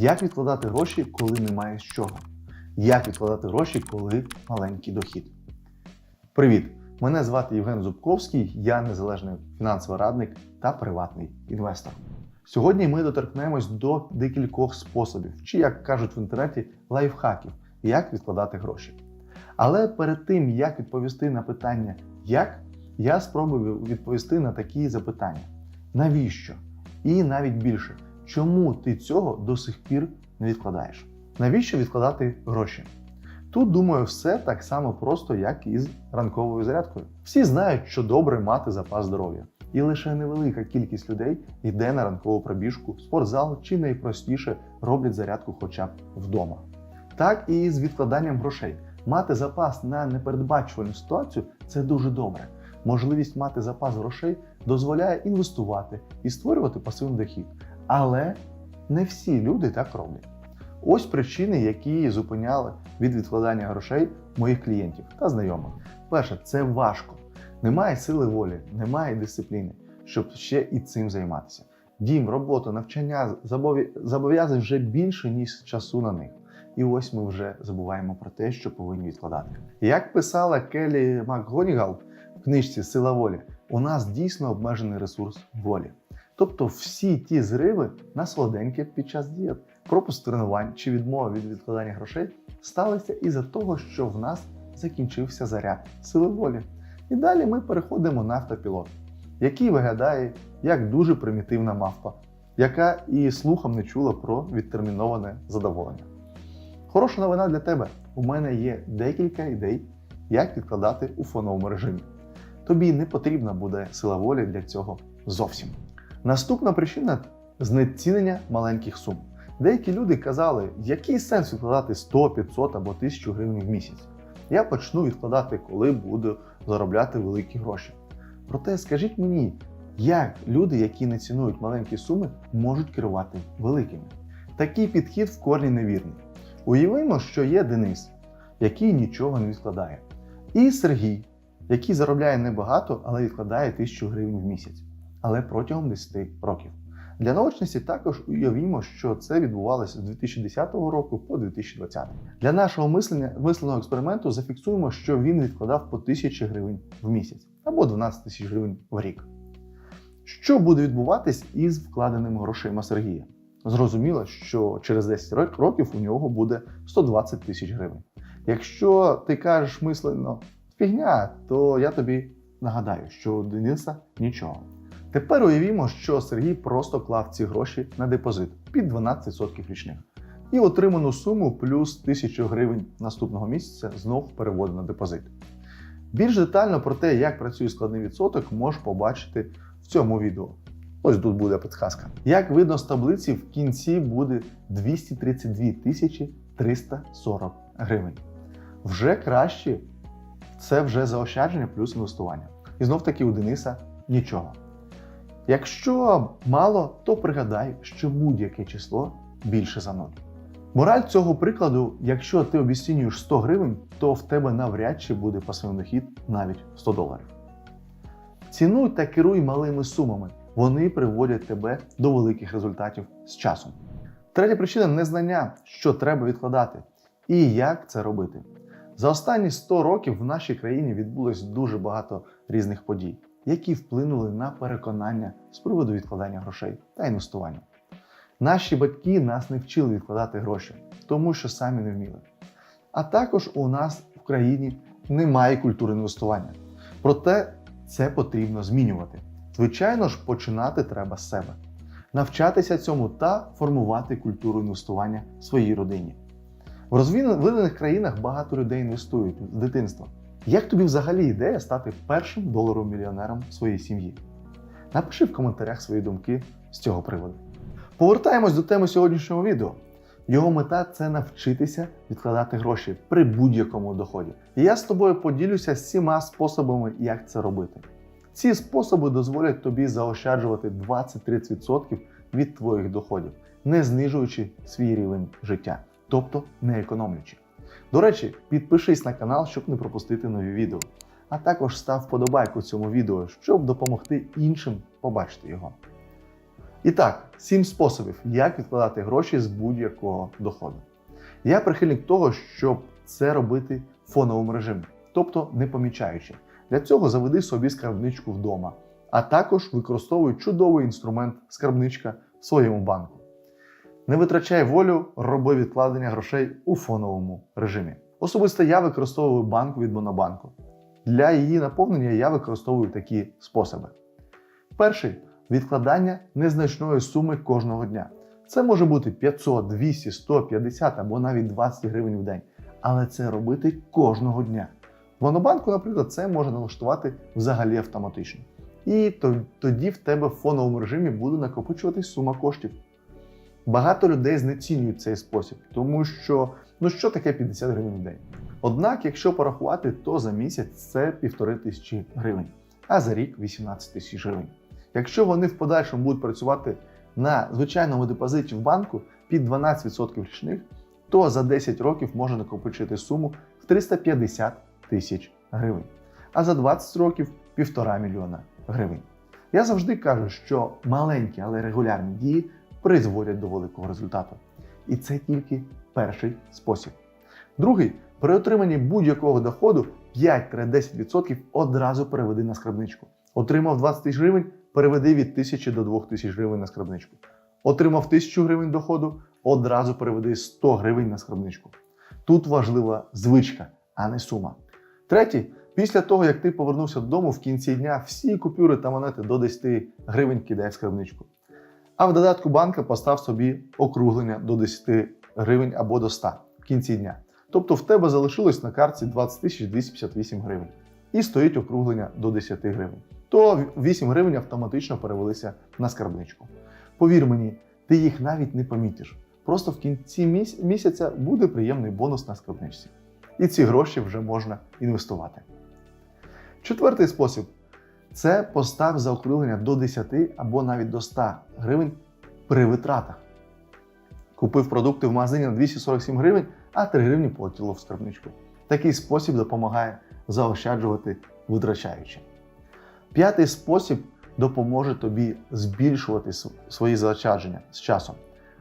Як відкладати гроші, коли немає з чого? Як відкладати гроші, коли маленький дохід? Привіт! Мене звати Євген Зубковський, я незалежний фінансовий радник та приватний інвестор. Сьогодні ми доторкнемось до декількох способів, чи, як кажуть в інтернеті, лайфхаків, як відкладати гроші. Але перед тим, як відповісти на питання, як, я спробую відповісти на такі запитання: навіщо? І навіть більше, чому ти цього до сих пір не відкладаєш? Навіщо відкладати гроші? Тут, думаю, все так само просто, як і з ранковою зарядкою. Всі знають, що добре мати запас здоров'я, і лише невелика кількість людей йде на ранкову пробіжку, спортзал чи найпростіше роблять зарядку хоча б вдома. Так і з відкладанням грошей. Мати запас на непередбачувальну ситуацію це дуже добре. Можливість мати запас грошей дозволяє інвестувати і створювати пасивний дохід. Але не всі люди так роблять. Ось причини, які зупиняли від відкладання грошей моїх клієнтів та знайомих. Перше, це важко. Немає сили волі, немає дисципліни, щоб ще і цим займатися. Дім, робота, навчання зобов'язань вже більше, ніж часу на них. І ось ми вже забуваємо про те, що повинні відкладати. Як писала Келі МакГонігал в книжці Сила волі, у нас дійсно обмежений ресурс волі. Тобто всі ті зриви на солоденьке під час дієт, пропуск тренувань чи відмова від відкладання грошей сталися із-за того, що в нас закінчився заряд сили волі. І далі ми переходимо на автопілот, який виглядає як дуже примітивна мавпа, яка і слухом не чула про відтерміноване задоволення. Хороша новина для тебе. У мене є декілька ідей, як відкладати у фоновому режимі. Тобі не потрібна буде сила волі для цього зовсім. Наступна причина знецінення маленьких сум. Деякі люди казали, який сенс відкладати 100, 500 або 1000 гривень в місяць. Я почну відкладати, коли буду заробляти великі гроші. Проте скажіть мені, як люди, які не цінують маленькі суми, можуть керувати великими? Такий підхід в корні невірний. Уявимо, що є Денис, який нічого не відкладає, і Сергій, який заробляє небагато, але відкладає 1000 гривень в місяць, але протягом 10 років. Для наочності також уявімо, що це відбувалося з 2010 року по 2020. Для нашого мислення мисленого експерименту зафіксуємо, що він відкладав по 1000 гривень в місяць або 12 тисяч гривень в рік. Що буде відбуватись із вкладеними грошима Сергія? Зрозуміло, що через 10 рок- років у нього буде 120 тисяч гривень. Якщо ти кажеш мислено фігня, то я тобі нагадаю, що у Дениса нічого. Тепер уявімо, що Сергій просто клав ці гроші на депозит під 12% річних. І отриману суму плюс 1000 гривень наступного місяця знов переводить на депозит. Більш детально про те, як працює складний відсоток, можеш побачити в цьому відео. Ось тут буде підказка. Як видно з таблиці, в кінці буде 232 тисячі 340 гривень. Вже краще це вже заощадження плюс інвестування. І знов таки у Дениса нічого. Якщо мало, то пригадай, що будь-яке число більше за 0. Мораль цього прикладу: якщо ти обіцінюєш 100 гривень, то в тебе навряд чи буде пасивний дохід навіть 100 доларів. Цінуй та керуй малими сумами. Вони приводять тебе до великих результатів з часом. Третя причина незнання, що треба відкладати, і як це робити. За останні 100 років в нашій країні відбулось дуже багато різних подій, які вплинули на переконання з приводу відкладання грошей та інвестування. Наші батьки нас не вчили відкладати гроші, тому що самі не вміли. А також у нас в країні немає культури інвестування. Проте це потрібно змінювати. Звичайно ж, починати треба з себе, навчатися цьому та формувати культуру інвестування в своїй родині. В розвинених країнах багато людей інвестують з дитинства. Як тобі взагалі ідея стати першим доларовим мільйонером в своїй сім'ї? Напиши в коментарях свої думки з цього приводу. Повертаємось до теми сьогоднішнього відео. Його мета це навчитися відкладати гроші при будь-якому доході. І я з тобою поділюся всіма способами, як це робити. Ці способи дозволять тобі заощаджувати 20-30% від твоїх доходів, не знижуючи свій рівень життя, тобто не економлюючи. До речі, підпишись на канал, щоб не пропустити нові відео. А також став вподобайку цьому відео, щоб допомогти іншим побачити його. І так, сім способів, як відкладати гроші з будь-якого доходу. Я прихильник того, щоб це робити в фоновому режимі, тобто не помічаючи. Для цього заведи собі скарбничку вдома, а також використовуй чудовий інструмент скарбничка в своєму банку. Не витрачай волю, роби відкладення грошей у фоновому режимі. Особисто я використовую банку від Монобанку. Для її наповнення я використовую такі способи. Перший відкладання незначної суми кожного дня. Це може бути 500, 200, 150 або навіть 20 гривень в день. Але це робити кожного дня. В Монобанку, наприклад, це можна налаштувати взагалі автоматично. І тоді в тебе в фоновому режимі буде накопичуватись сума коштів. Багато людей знецінюють цей спосіб, тому що ну що таке 50 гривень в день? Однак, якщо порахувати, то за місяць це півтори тисячі гривень, а за рік 18 тисяч гривень. Якщо вони в подальшому будуть працювати на звичайному депозиті в банку під 12% річних, то за 10 років можна накопичити суму в 350 тисяч гривень, а за 20 років півтора мільйона гривень. Я завжди кажу, що маленькі, але регулярні дії призводять до великого результату. І це тільки перший спосіб. Другий при отриманні будь-якого доходу 5-10% одразу переведи на скарбничку. Отримав 20 тисяч гривень, переведи від 1000 до 2000 гривень на скарбничку. Отримав 1000 гривень доходу, одразу переведи 100 гривень на скарбничку. Тут важлива звичка, а не сума. Третій, після того, як ти повернувся додому, в кінці дня всі купюри та монети до 10 гривень кидай в скарбничку. А в додатку банка постав собі округлення до 10 гривень або до 100 в кінці дня. Тобто в тебе залишилось на картці 20 258 гривень. І стоїть округлення до 10 гривень. То 8 гривень автоматично перевелися на скарбничку. Повір мені, ти їх навіть не помітиш. Просто в кінці місяця буде приємний бонус на скарбничці. І ці гроші вже можна інвестувати. Четвертий спосіб це постав заокруглення до 10 або навіть до 100 гривень при витратах. Купив продукти в магазині на 247 гривень, а 3 гривні полетіло в скарбничку. Такий спосіб допомагає заощаджувати витрачаючи. П'ятий спосіб допоможе тобі збільшувати свої заощадження з часом.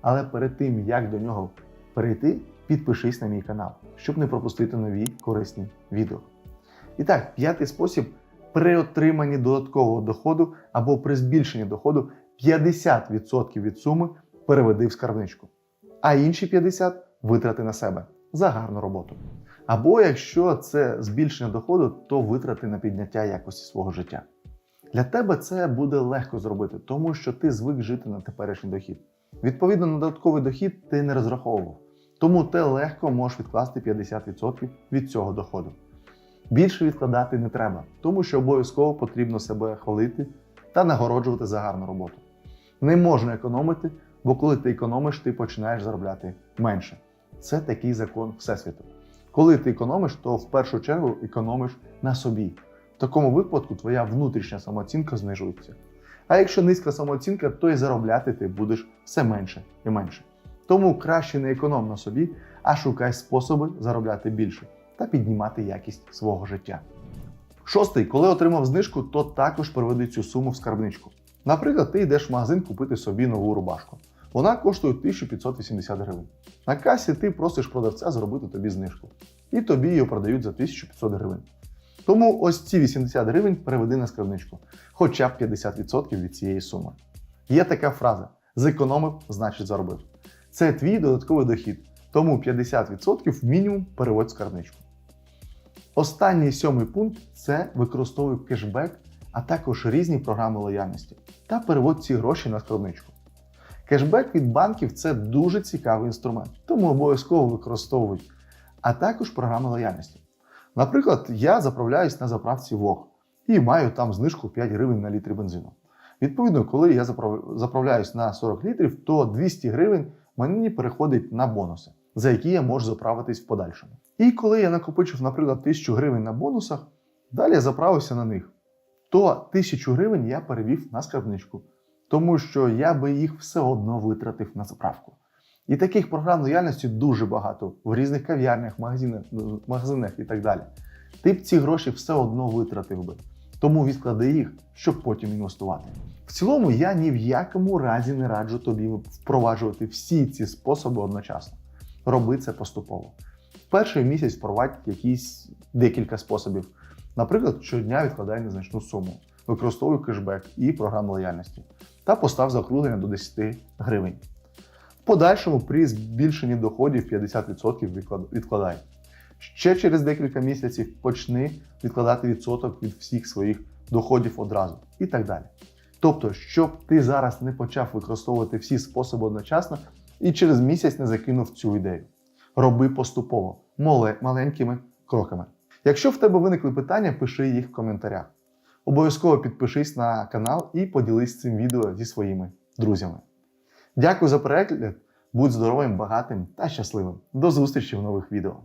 Але перед тим, як до нього перейти, підпишись на мій канал, щоб не пропустити нові корисні відео. І так, п'ятий спосіб при отриманні додаткового доходу або при збільшенні доходу 50% від суми переведи в скарбничку, а інші 50% витрати на себе за гарну роботу. Або якщо це збільшення доходу, то витрати на підняття якості свого життя. Для тебе це буде легко зробити, тому що ти звик жити на теперішній дохід. Відповідно, на додатковий дохід ти не розраховував. Тому ти легко можеш відкласти 50% від цього доходу. Більше відкладати не треба, тому що обов'язково потрібно себе хвалити та нагороджувати за гарну роботу. Не можна економити, бо коли ти економиш, ти починаєш заробляти менше. Це такий закон Всесвіту. Коли ти економиш, то в першу чергу економиш на собі. В такому випадку твоя внутрішня самооцінка знижується. А якщо низька самооцінка, то і заробляти ти будеш все менше і менше. Тому краще не економ на собі, а шукай способи заробляти більше та піднімати якість свого життя. Шостий, коли отримав знижку, то також переведи цю суму в скарбничку. Наприклад, ти йдеш в магазин купити собі нову рубашку. Вона коштує 1580 гривень. На касі ти просиш продавця зробити тобі знижку. І тобі її продають за 1500 гривень. Тому ось ці 80 гривень переведи на скарбничку, хоча б 50% від цієї суми. Є така фраза: зекономив, значить заробив. Це твій додатковий дохід, тому 50% мінімум переводь скарбничку. Останній сьомий пункт це використовуй кешбек, а також різні програми лояльності та переводь ці гроші на скарбничку. Кешбек від банків це дуже цікавий інструмент, тому обов'язково використовуй, а також програми лояльності. Наприклад, я заправляюсь на заправці ВОГ і маю там знижку 5 гривень на літрі бензину. Відповідно, коли я заправляюсь на 40 літрів, то 200 гривень мені переходить на бонуси, за які я можу заправитись в подальшому. І коли я накопичив, наприклад, 1000 гривень на бонусах, далі я заправився на них, то 1000 гривень я перевів на скарбничку, тому що я би їх все одно витратив на заправку. І таких програм лояльності дуже багато в різних кав'ярнях, магазинах, магазинах і так далі. Ти б ці гроші все одно витратив би. Тому відклади їх, щоб потім інвестувати. В цілому я ні в якому разі не раджу тобі впроваджувати всі ці способи одночасно. Роби це поступово. Перший місяць впровадь якісь декілька способів. Наприклад, щодня відкладай незначну суму, використовуй кешбек і програму лояльності та постав закруглення до 10 гривень. В подальшому при збільшенні доходів 50% відклад- відкладай. Ще через декілька місяців почни відкладати відсоток від всіх своїх доходів одразу і так далі. Тобто, щоб ти зараз не почав використовувати всі способи одночасно і через місяць не закинув цю ідею. Роби поступово, мале- маленькими кроками. Якщо в тебе виникли питання, пиши їх в коментарях. Обов'язково підпишись на канал і поділись цим відео зі своїми друзями. Дякую за перегляд. Будь здоровим, багатим та щасливим. До зустрічі в нових відео.